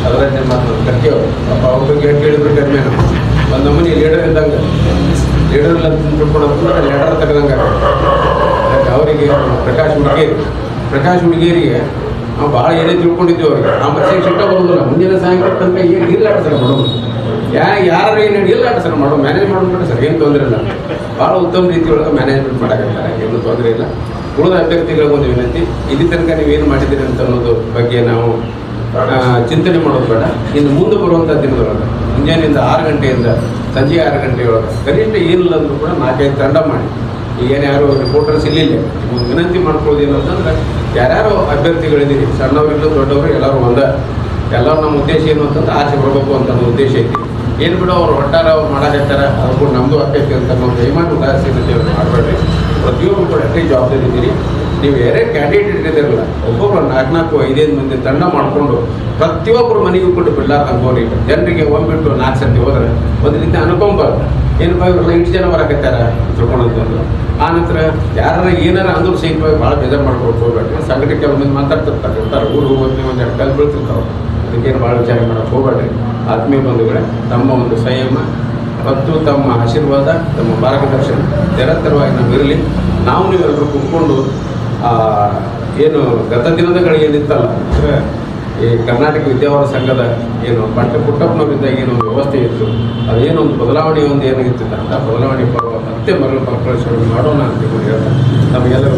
ಅದರಲ್ಲಿ ಮಾತು ಕಟ್ಟಿಯವರು ಪಾಪ ಅವ್ರ ಬಗ್ಗೆ ಹೇಳಿದ್ರು ಕಡಿಮೆ ಒಂದು ನಮೂನಿ ಲೀಡರ್ ಇದ್ದಂಗೆ. ಲೀಡರ್ ಇಲ್ಲ ಅಂತ ತಿಳ್ಕೊಂಡು ಲೀಡರ್ ತೆಗೆದಂಗೆ. ಅದಕ್ಕೆ ಅವರಿಗೆ ಪ್ರಕಾಶ್ ಹುಡುಗೇರಿ ಪ್ರಕಾಶ್ ಹುಡುಗೇರಿಗೆ ನಾವು ಭಾಳ ಏನೇ ತಿಳ್ಕೊಂಡಿದ್ದೀವಿ ಅವ್ರಿಗೆ. ಆ ಮನುಷ್ಯಗೆ ಸಿಟ್ಟ ಬರೋದಿಲ್ಲ. ಮುಂದಿನ ಸಾಯಂಕಾಲ ತನಕ ಏನು ಇಲ್ಲ ಸರ್ ಮಾಡೋದು. ಯಾ, ಯಾರು ಏನು ಇಲ್ಲ ಸರ್ ಮಾಡೋ ಮ್ಯಾನೇಜ್ ಮಾಡೋದು ಸರ್, ಏನು ತೊಂದರೆ ಇಲ್ಲ. ಭಾಳ ಉತ್ತಮ ರೀತಿ ಒಳಗೆ ಮ್ಯಾನೇಜ್ಮೆಂಟ್ ಮಾಡಕತ್ತಾರೆ. ಏನು ತೊಂದರೆ ಇಲ್ಲ. ಉಳಿದ ಅಭ್ಯರ್ಥಿಗಳಿಗೊಂದು ವಿನಂತಿ. ಇಲ್ಲಿ ತನಕ ಏನು ಮಾಡಿದ್ದೀರಿ ಅಂತ ಅನ್ನೋದು ಬಗ್ಗೆ ನಾವು ಚಿಂತನೆ ಮಾಡೋದು ಬೇಡ. ಇನ್ನು ಮುಂದೆ ಬರುವಂಥ ದಿನದೊಳಗೆ, ಮುಂಜಾನೆಯಿಂದ ಆರು ಗಂಟೆಯಿಂದ ಸಂಜೆ ಆರು ಗಂಟೆಯೊಳಗೆ ಕನಿಷ್ಠ ಏನಿಲ್ಲ ಅಂದರೂ ಕೂಡ ನಾಲ್ಕೈದು ತಂಡ ಮಾಡಿ. ಈಗೇನು ಯಾರು ರಿಪೋರ್ಟರ್ಸ್ ಇಲ್ಲಿಲ್ಲ. ವಿನಂತಿ ಮಾಡ್ಕೊಳ್ಳೋದು ಏನು ಅಂತಂದ್ರೆ, ಯಾರ್ಯಾರು ಅಭ್ಯರ್ಥಿಗಳಿದ್ದೀರಿ ಸಣ್ಣವರಿಲ್ಲ ದೊಡ್ಡವರು, ಎಲ್ಲರೂ ಒಂದ. ಎಲ್ಲರೂ ನಮ್ಮ ಉದ್ದೇಶ ಏನು ಅಂತಂದ್ರೆ ಆಚೆ ಬರಬೇಕು ಅಂತ ಒಂದು ಉದ್ದೇಶ ಐತಿ. ಏನು ಬಿಡು ಅವ್ರು ಒಟ್ಟಾರ, ಅವ್ರು ಮಾಡಾಕತ್ತಾರ ಅದಕ್ಕೂ ಕೂಡ ನಮ್ಮದು ಆಗ್ತೈತಿ ಅಂತ ನಾವು ದಯಮಾಡಿ ಉದಾಸೀನತೆ ಮಾಡಬೇಡ್ರಿ. ಪ್ರತಿಯೊಬ್ಬರು ಕೂಡ ಜವಾಬ್ದಾರಿ ಇದ್ದೀರಿ. ನೀವು ಯಾರೇ ಕ್ಯಾಂಡಿಡೇಟ್ ಇಟ್ಟಿದ್ದೀರಲ್ಲ ಒಬ್ಬೊಬ್ಬರು ನಾಲ್ಕು ನಾಲ್ಕು ಐದೈದು ಮಂದಿ ತಂಡ ಮಾಡಿಕೊಂಡು ಪ್ರತಿಯೊಬ್ಬರು ಮನೆಗೂ ಕೊಟ್ಟು ಬಿಡ್ಲಾರ ಅನ್ಕೋರಿ ಜನರಿಗೆ ಹೋಗ್ಬಿಟ್ಟು ನಾಲ್ಕು ಸರ್ತಿ ಹೋದ್ರೆ ಒಂದು ರೀತಿ ಅನ್ಕೊಂಬಾರ್ದು. ಏನಪ್ಪ ಇವ್ರೆಲ್ಲ ಇಷ್ಟು ಜನ ಬರಕತ್ತಾರ? ತಿಳ್ಕೊಂಡಂತಂದು ಆ ನಂತರ ಯಾರು ಏನಾರ ಅಂದ್ರೆ ಸಹಿತ ಭಾಳ ಬೇಜಾರು ಮಾಡ್ಕೊಂಡು ಹೋಗ್ಬೇಡ್ರಿ. ಸಂಘಟನೆ ಕೆಲವು ಮಂದಿ ಮಾತಾಡ್ತಿರ್ತಾರೆ. ಇರ್ತಾರೆ. ಊರು ಹೋಗಿ ಒಂದು ಎರಡು ಕಲ್ ಬೀಳ್ತಿರ್ತಾವೆ. ಅದಕ್ಕೇನು ಭಾಳ ವಿಚಾರ ಮಾಡೋಕ್ಕೆ ಹೋಗ್ಬೇಡ್ರಿ. ಆತ್ಮೀಯ ಬಂಧುಗಳೇ, ತಮ್ಮ ಒಂದು ಸಂಯಮ, ಮತ್ತು ತಮ್ಮ ಆಶೀರ್ವಾದ, ತಮ್ಮ ಮಾರ್ಗದರ್ಶನ ನಿರಂತರವಾಗಿ ನಮಗಿರಲಿ ನಾವು ನೀವೆಲ್ಲರೂ ಕುತ್ಕೊಂಡು ಏನು ಗತ ದಿನದಗಳಿಗೆ ಏನಿತ್ತಲ್ಲ? ಅಂದ್ರೆ ಈ ಕರ್ನಾಟಕ ವಿದ್ಯಾವರ ಸಂಘದ ಏನು ಪಟ್ಟ ಪುಟ್ಟಪ್ಪನವರಿಂದ ಏನು ವ್ಯವಸ್ಥೆ ಇತ್ತು. ಅದೇನು ಒಂದು ಬದಲಾವಣೆ ಒಂದು ಏನಾಗಿತ್ತು ಅಂತ ಬದಲಾವಣೆ ಪರ್ವ ಮತ್ತೆ ಮರಳು ಮರುಕಳಿಸೋದು ಮಾಡೋಣ ಅಂತ ಹೇಳ್ತಾರೆ. ಹೇಳ್ತಾ ನಮಗೆಲ್ಲರೂ